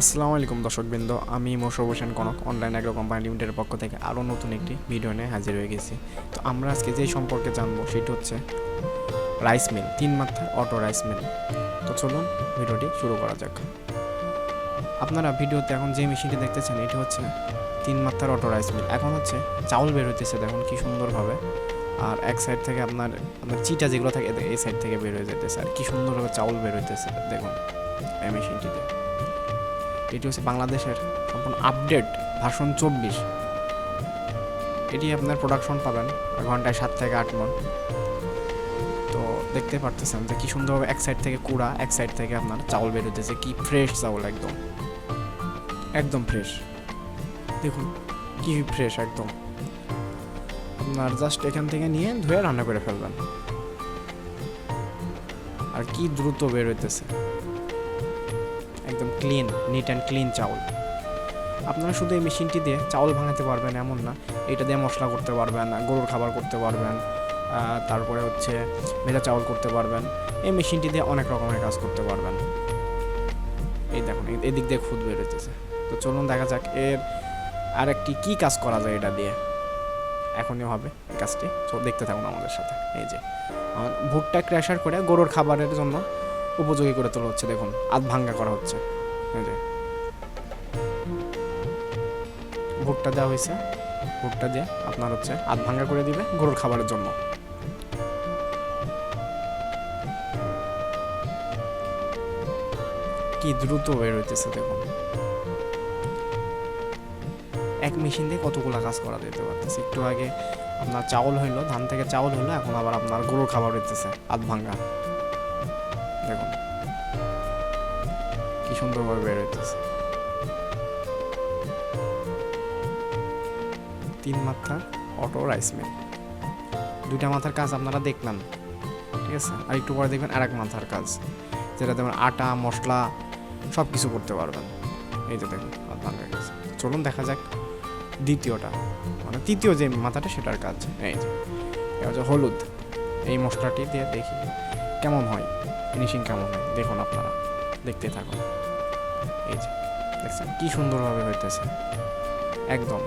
আসসালামু আলাইকুম দর্শকবৃন্দ, আমি Mosharraf Hossain Konok, online agro company লিমিটেডের পক্ষ থেকে আরও নতুন একটি ভিডিও নিয়ে হাজির হয়ে গেছি। তো আমরা আজকে যেই সম্পর্কে জানব সেটি হচ্ছে রাইস মিল, তিন মাত্রার অটো রাইস মিল। তো চলুন ভিডিওটি শুরু করা যাক। আপনারা ভিডিওতে এখন যে মেশিনটি দেখতেছেন, এটি হচ্ছে তিন মাত্রার অটো রাইস মিল। এখন হচ্ছে চাউল বের হইতেছে, দেখুন কি সুন্দরভাবে। আর এক সাইড থেকে আপনার আপনার চিটা যেগুলো থাকে এই সাইড থেকে বের হয়ে যেতেছে আর কি সুন্দরভাবে চাউল বের হইতেছে, দেখুন এই মেশিনটিতে। এটি হচ্ছে বাংলাদেশের সম্পূর্ণ আপডেট ভাষণ চব্বিশ। এটি আপনার প্রোডাকশন পাবেন ঘন্টায় সাত থেকে আট মন। তো দেখতে পারতেছেন যে কি সুন্দরভাবে এক সাইড থেকে কুড়া, এক সাইড থেকে আপনার চাউল বের হতেছে কি ফ্রেশ চাউল একদম। একদম ফ্রেশ দেখুন, কি ফ্রেশ একদম। আপনার জাস্ট এখান থেকে নিয়ে ধুয়ে রান্না করে ফেলবেন। আর কি দ্রুত বের হইতেছে একদম ক্লিন নিট অ্যান্ড ক্লিন চাউল। আপনারা শুধু এই মেশিনটি দিয়ে চাউল ভাঙাতে পারবেন, এমন না। এটা দিয়ে মশলা করতে পারবেন, গরুর খাবার করতে পারবেন তারপরে হচ্ছে ভেজা চাউল করতে পারবেন। এই মেশিনটি দিয়ে অনেক রকমের কাজ করতে পারবেন। এই দেখুন এদিক দিয়ে খুদ বের হইতেছে। তো চলুন দেখা যাক এর আর একটি কী কাজ করা যায় এটা দিয়ে। এখনই হবে এই কাজটি। তো দেখতে থাকুন আমাদের সাথে। এই যে ভুট্টা ক্র্যাশার করে গরুর খাবারের জন্য উপযোগী করে তোলা হচ্ছে, দেখুন, আধ ভাঙ্গা করা হচ্ছে। ভুট্টা দেওয়া হয়েছে। ভুট্টা দিয়ে আপনার হচ্ছে আধ ভাঙ্গা করে দিবে গরুর খাবারের জন্য। কি দ্রুত বের হইতেছে, দেখুন। এক মেশিন দিয়ে কতগুলো কাজ করা যেতে পারতেছে। একটু আগে আপনার চাউল হইল, ধান থেকে চাউল হইল, এখন আবার আপনার গরুর খাবার হইতেছে, আধ ভাঙ্গা। দেখুন। কি সুন্দরভাবে বের হইতেছে। তিন মাথার অটো রাইস মিল। দুইটা মাথার কাজ আপনারা দেখলেন ঠিক আছে? আর একটু পরে দেখবেন আর এক মাথার কাজ, যেটা যেমন আটা, মশলা সব কিছু করতে পারবেন। এই যে দেখুন আপনার কাছে চলুন দেখা যাক দ্বিতীয়টা মানে তৃতীয় যে মাথাটা সেটার কাজ। এই যে হলুদ। এই মশলাটি দিয়ে দেখি কেমন হয়। ফিনিশিং কেমন হয়? দেখুন আপনারা, দেখতে থাকুন। এই যে, দেখছেন? কি সুন্দরভাবে হইতেছে। একদম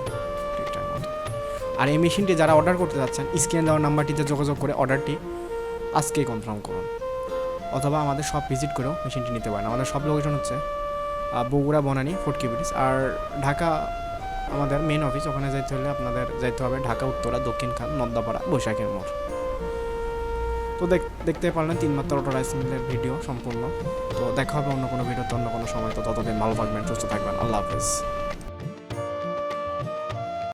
আর এই মেশিনটি যারা অর্ডার করতে যাচ্ছেন, স্ক্রিনে দেওয়া নাম্বারটিতে যোগাযোগ করে অর্ডারটি আজকেই কনফার্ম করুন। অথবা আমাদের সব ভিজিট করেও মেশিনটি নিতে পারেন। আমাদের সব লোকেশন হচ্ছে বগুড়া বনানী ফোর্টকি ব্রিজ। আর ঢাকা, আমাদের মেন অফিস ওখানে যাইতে হলে আপনাদের যাইতে হবে ঢাকা, উত্তরা, দক্ষিণ খান, নদ্দাপাড়া, বৈশাখের মোড়। তো দেখ- দেখতে পারলেন তিন মাত্র অটো রাইস মিলের ভিডিও সম্পূর্ণ। তো দেখা হবে অন্য কোনো ভিডিওতে অন্য কোনো সময়। তো ততদিন ভালো থাকবেন, সুস্থ থাকবেন। আল্লাহ হাফেজ।